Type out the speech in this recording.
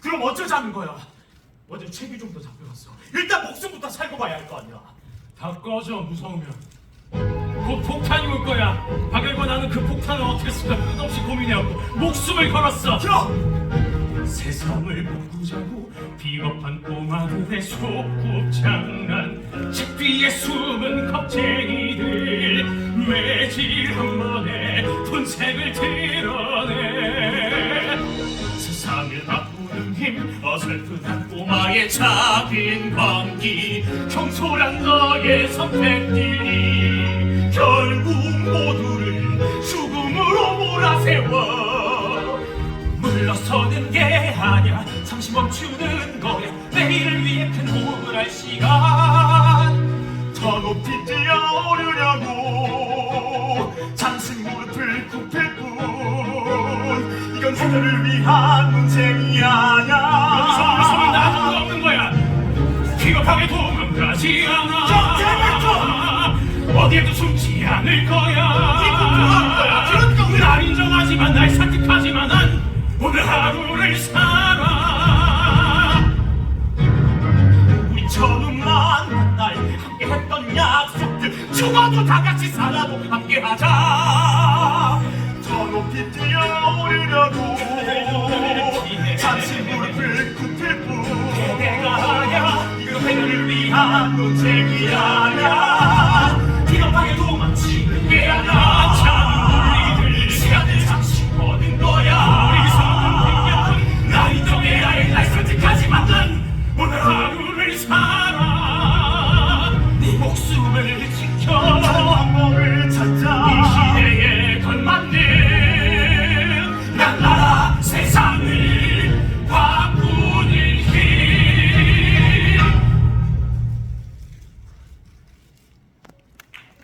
그럼 어쩌자는 거야? 어제 최규종도 잡혀갔어. 일단 목숨부터 살고 봐야 할 거 아니야. 다 꺼져 무서우면 곧 폭탄이 올 거야 박열과 나는 그 폭탄을 어떻게 쓸까 끝없이 고민해왔고 목숨을 걸었어 들어! 세상을 바꾸자고 비겁한 꼬마들의 소꿉장난 집 뒤에 숨은 겁쟁이들 매질 한 번에 분색을 드러 바꾸는 힘 어설프단 꼬마의 작은 광기 경솔한 너의 선택들이 결국 모두를 죽음으로 몰아세워. 물러서는 게 아니야 잠시 멈추는 거야. 내일을 위해 큰 호흡을 할 시간 그들을 위한 문제이 여기서 물러서면 아냐 나도 없는 거야. 비겁하게 도망가지 않아 어디에도 숨지 않을 거야. 그러니까 날 인정하지만 날 설득하지만 난 오늘 하루를 살아. 우리 처음 만난 날 함께 했던 약속들 죽어도 다 같이 살아도 함께 하자 더 높이 뛰어오르려고 잠시 무릎을 굽힐 뿐 내가 아냐 이건 그들을 위한 논쟁이 아냐